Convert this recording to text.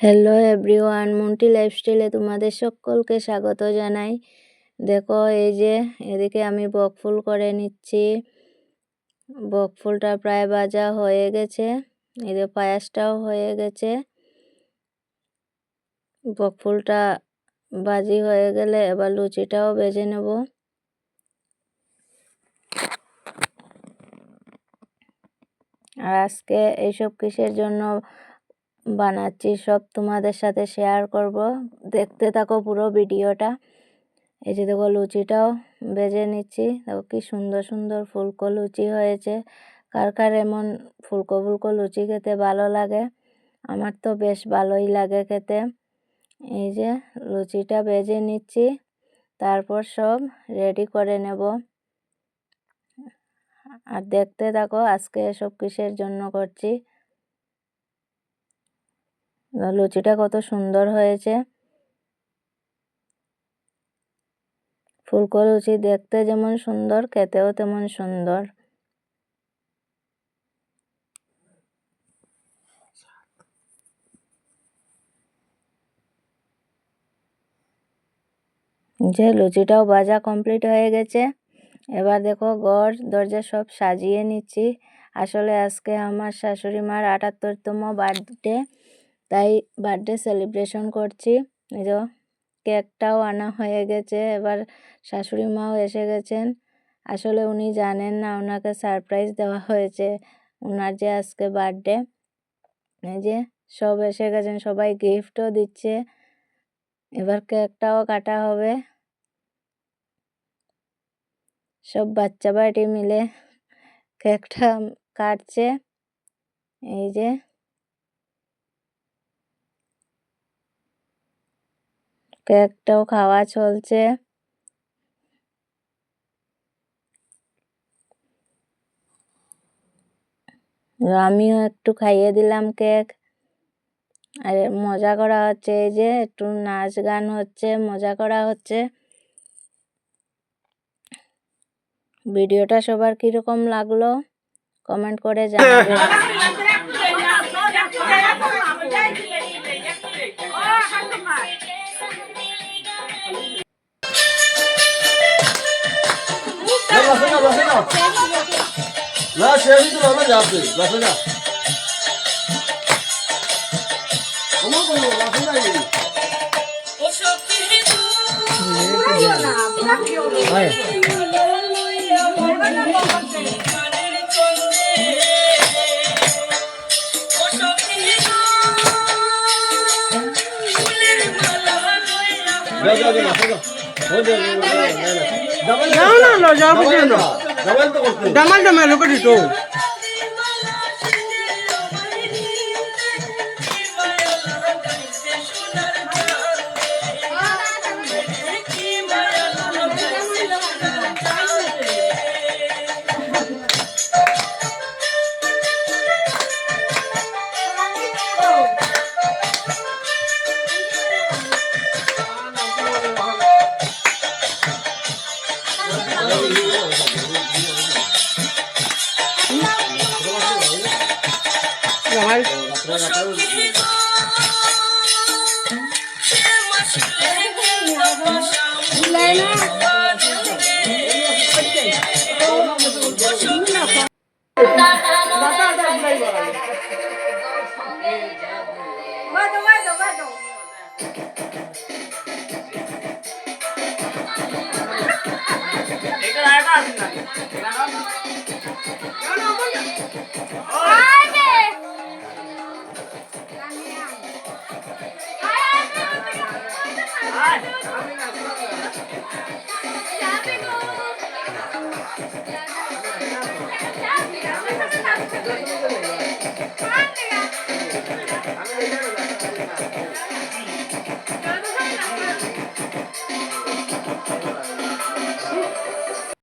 Hello everyone Monty লাইফস্টাইলে তোমাদের সকলকে স্বাগত জানাই। দেখো, এই যে এদিকে আমি বকফুল করে নিচ্ছি। বকফুলটা প্রায় বাজা হয়ে গেছে। এদিকে পায়াসটাও হয়ে গেছে। বকফুলটা বাজি হয়ে গেলে এবার লুচিটাও বেজে নেব। আর আজকে এইসব কিসের জন্য বানাচ্ছি, সব তোমাদের সাথে শেয়ার করব। দেখতে থাকো পুরো ভিডিওটা। এই যে দেখো লুচিটাও বেজে নিচ্ছি। দেখো কি সুন্দর সুন্দর ফুলকো লুচি হয়েছে। কার কার এমন ফুলকো ফুলকো লুচি খেতে ভালো লাগে? আমার তো বেশ ভালোই লাগে খেতে। এই যে লুচিটা বেজে নিচ্ছি। তারপর সব রেডি করে নেব। আর দেখতে থাকো আজকে এসব কিসের জন্য করছি। লুচিটা কত সুন্দর হয়েছে। ফুলকো লুচি দেখতে যেমন সুন্দর, খেতেও তেমন সুন্দর। যে লুচিটাও ভাজা কমপ্লিট হয়ে গেছে। এবার দেখো ঘর, দরজা সব সাজিয়ে নিচ্ছি। আসলে আজকে আমার শাশুড়ি মার আটাত্তরতম বার্থডে তাই বার্থডে সেলিব্রেশন করছি। এই যে কেকটাও আনা হয়ে গেছে, এবার শাশুড়ি মাও এসে গেছেন। আসলে উনি জানেন না ওনাকে সারপ্রাইজ দেওয়া হয়েছে ওনার যে আজকে বার্থডে এই যে সব এসে গেছেন, সবাই গিফটও দিচ্ছে। এবার কেকটাও কাটা হবে। সব বাচ্চা বাড়ি মিলে কেকটা কাটছে। এই যে কেকটাও খাওয়া চলছে। আমিও একটু খাইয়ে দিলাম কেক। আর মজা করা হচ্ছে এই যে, একটু নাচ গান হচ্ছে, মজা করা হচ্ছে। ভিডিওটা সবার কীরকম লাগল? কমেন্ট করে জানাবেন বসে না বসে না না সে দিতে হবে যাবে বসে না আমার কোনো বসে না না না যাও ডামাল ডামাল লোকটি তো? Grabar. ডামাল Hi.